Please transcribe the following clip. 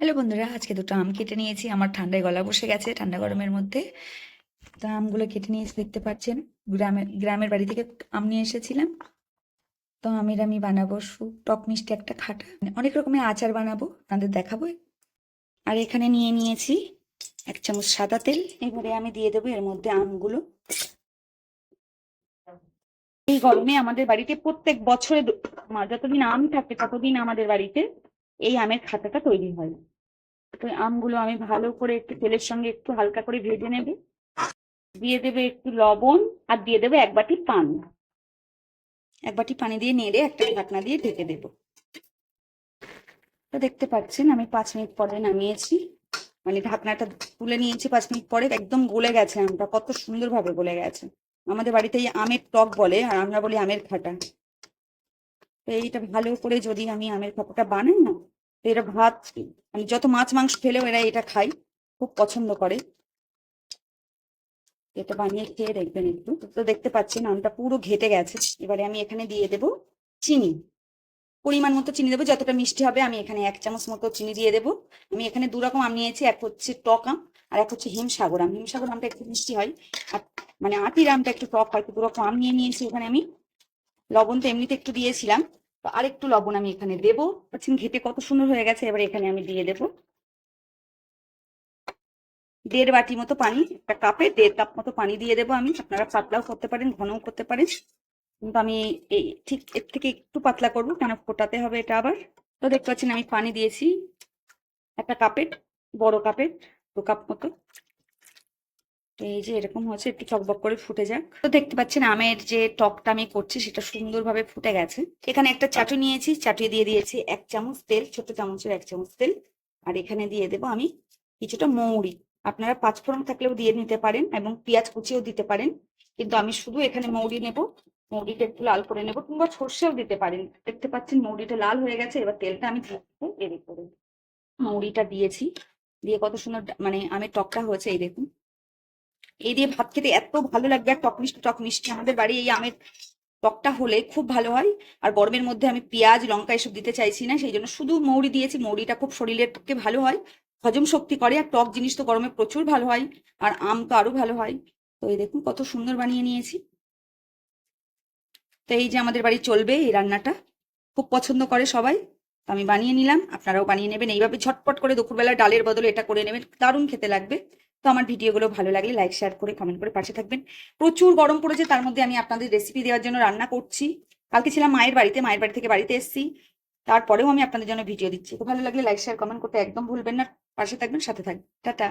Hello বন্ধুরা, আজকে দুটো আম কেটে নিয়েছি। আমার ঠান্ডায় গলা বসে গেছে, ঠান্ডা গরমের মধ্যে। তো আমগুলো কেটে নিয়েছি, দেখতে পাচ্ছেন। গ্রামের গ্রামের বাড়ি থেকে আম নিয়ে এসেছিলাম। তো আমের আমি বানাবো স্যুপ টক মিষ্টি একটা খাটা। অনেক রকমের আচার বানাবো আপনাদের দেখাবো। আর এখানে নিয়ে নিয়েছি এক চামচ সাদা তেল। এবারে আমি দিয়ে দেবো এর মধ্যে আমগুলো। এই গরমে আমাদের বাড়িতে প্রত্যেক বছরে যতদিন আম থাকে, ততদিন আমাদের বাড়িতে এই আমের খাতাটা তৈরি হয়। তো আমগুলো আমি ভালো করে একটু তেলের সঙ্গে একটু হালকা করে ভেজে নেবে। দিয়ে দেবে একটু লবণ আর দিয়ে দেবে এক বাটি পান। এক বাটি পানি দিয়ে নেড়ে একটা ঢাকনা দিয়ে ঢেকে দেব। তো দেখতে পাচ্ছেন আমি পাঁচ মিনিট পরে নামিয়েছি। মানে ঢাকনাটা তুলে নিয়েছি পাঁচ মিনিট পরে একদম গলে গেছে আমটা, কত সুন্দরভাবে গলে গেছে। আমাদের বাড়িতে এই আমের টক বলে আর আমরা বলি আমের খাটা। তো এইটা ভালো করে যদি আমি আমের খাটাটা বানাই না এরা ভাত মানে যত মাছ মাংস খেলেও এরা এটা খায়, খুব পছন্দ করে। এটা বানিয়ে খেয়ে দেখবেন একটু। তো দেখতে পাচ্ছেন আমটা পুরো ঘেটে গেছে। এবারে আমি এখানে দিয়ে দেব চিনি। পরিমাণ মতো চিনি দেবো, যতটা মিষ্টি হবে আমি এখানে এক চামচ মতো চিনি দিয়ে দেবো। আমি এখানে দু রকম আম নিয়েছি, এক হচ্ছে টক আম আর এক হচ্ছে হিমসাগর আম। হিমসাগর আমটা একটু মিষ্টি হয়। আর মানে আটির আমটা একটু টক হয় দু রকম আম নিয়ে নিয়েছি। এখানে আমি লবণ তো এমনিতে একটু দিয়েছিলাম। তো আর একটু লবণ আমি এখানে দেবো। পাচ্ছেন ঘেটে কত সুন্দর হয়ে গেছে, এবার এখানে আমি দিয়ে দেবো। দেড় বাটি মতো পানি, একটা কাপে দেড় কাপ মতো পানি দিয়ে দেবো আমি। আপনারা পাতলাও করতে পারেন, ঘনও করতে পারেন। কিন্তু আমি এই ঠিক এর থেকে একটু পাতলা করব, কেন ফোটাতে হবে এটা আবার। তো দেখতে পাচ্ছেন আমি পানি দিয়েছি। একটা কাপের, বড় কাপের, দু কাপ মতো। এই যে এরকম হচ্ছে, একটু চকবক করে ফুটে যাক। তো দেখতে পাচ্ছেন আমের যে টকটা আমি করছি, সেটা সুন্দরভাবে ফুটে গেছে। এখানে একটা চাটু নিয়েছি চাটু দিয়ে দিয়েছি এক চামচ তেল ছোট চামচের এক চামচ তেল। আর এখানে দিয়ে দেবো আমি কিছুটা মৌরি। আপনারা পাঁচফোড়ন থাকলেও দিয়ে নিতে পারেন এবং পেঁয়াজ কুচিও দিতে পারেন। কিন্তু আমি শুধু এখানে মৌরি নেব, মৌরিটা একটু লাল করে নেব কিংবা সর্ষেও দিতে পারেন। দেখতে পাচ্ছেন মৌরিটা লাল হয়ে গেছে, এবার তেলটা আমি দেবো করে মৌরিটা দিয়েছি। দিয়ে কত সুন্দর মানে আমের টকটা হয়েছে, এই দেখুন। এই দিয়ে ভাত খেতে এত ভালো লাগবে আর টক মিষ্টি টক মিষ্টি। আমাদের বাড়ি এই আমের টকটা হলে খুব ভালো হয়। আর গরমের মধ্যে আমি পেঁয়াজ, লঙ্কা এসব দিতে চাইছি না, সেই জন্য শুধু মৌরি দিয়েছি। মৌরিটা খুব শরীরের পক্ষে ভালো হয়, হজম শক্তি করে, আর টক জিনিস তো গরমে প্রচুর ভালো হয়, আর আম তো আরও ভালো হয়। তো এই দেখুন, কত সুন্দর বানিয়ে নিয়েছি। তো এই যে আমাদের বাড়ি চলবে এই রান্নাটা, খুব পছন্দ করে সবাই। তো আমি বানিয়ে নিলাম, আপনারাও বানিয়ে নেবেন। এইভাবে ঝটপট করে দুপুরবেলা ডালের বদলে এটা করে নেবেন, দারুণ খেতে লাগবে। তো আমার ভিডিওগুলো ভালো লাগলে লাইক শেয়ার করে কমেন্ট করে পাশে থাকবেন। প্রচুর গরম পড়েছে, তার মধ্যে আমি আপনাদের রেসিপি দেওয়ার জন্য রান্না করছি। কালকে ছিলাম মায়ের বাড়িতে, মায়ের বাড়ি থেকে বাড়িতে এসেছি। তারপরেও আমি আপনাদের জন্য ভিডিও দিচ্ছি। তো ভালো লাগলে লাইক শেয়ার কমেন্ট করতে একদম ভুলবেন না। পাশে থাকবেন, সাথে থাকবেন। টাটা।